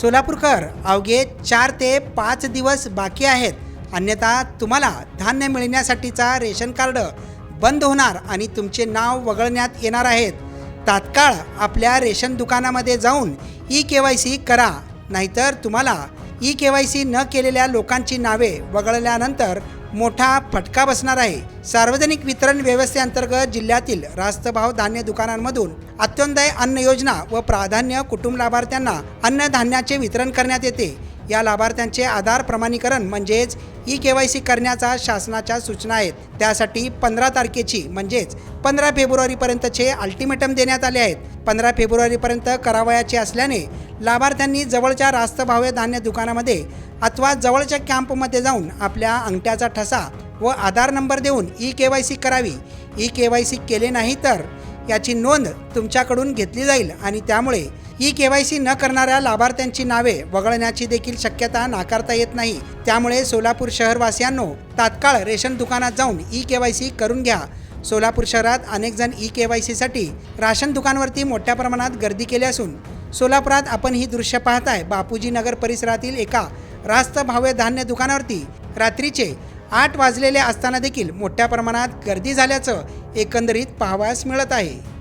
सोलापूरकर अवघे चार ते पाच दिवस बाकी आहेत. अन्यथा तुम्हाला धान्य मिळण्यासाठीचा रेशन कार्ड बंद होणार आणि तुमचे नाव वगळण्यात येणार आहेत. तात्काळ आपल्या रेशन दुकानामध्ये जाऊन ई के वाय सी करा नाहीतर तुम्हाला ई के वाय सी न केलेल्या लोकांची नावे वगळल्यानंतर मोठा फटका बसणार आहे. सार्वजनिक वितरण व्यवस्थेअंतर्गत जिल्ह्यातील रास्त भाव धान्य दुकानांमधून अत्योदय अन्न योजना व प्राधान्य कुटुंब लाभार्थ्यांना अन्नधान्याचे वितरण करण्यात येते. या लाभार्थ्यांचे आधार प्रमाणीकरण म्हणजेच ई के वाय सी करण्याचा शासनाच्या सूचना आहेत. त्यासाठी पंधरा तारखेची म्हणजेच पंधरा फेब्रुवारीपर्यंतचे अल्टिमेटम देण्यात आले आहेत. पंधरा फेब्रुवारीपर्यंत करावयाचे असल्याने लाभार्थ्यांनी जवळच्या रास्त भावे धान्य दुकानामध्ये अथवा जवळच्या कॅम्पमध्ये जाऊन आपल्या अंगठ्याचा ठसा व आधार नंबर देऊन ई के वाय सी करावी. ई के वाय सी केले नाही तर याची नोंद तुमच्याकडून घेतली जाईल आणि त्यामुळे ई के वाय सी न करणाऱ्या लाभार्थ्यांची नावे वगळण्याची देखील शक्यता नाकारता येत नाही. त्यामुळे सोलापूर शहरवासियांनो तात्काळ रेशन दुकानात जाऊन ई के वाय सी करून घ्या. सोलापूर शहरात अनेक जण ई के वाय सीसाठी राशन दुकानवरती मोठ्या प्रमाणात गर्दी केली असून सोलापुरात आपण ही दृश्य पाहताय बापूजी नगर परिसरातील एका रास्त भावे धान्य दुकानावरती रात्रीचे आठ वाजलेले असताना देखील मोठ्या प्रमाणात गर्दी झाल्याचं एकंदरीत पाहावयास मिळत आहे.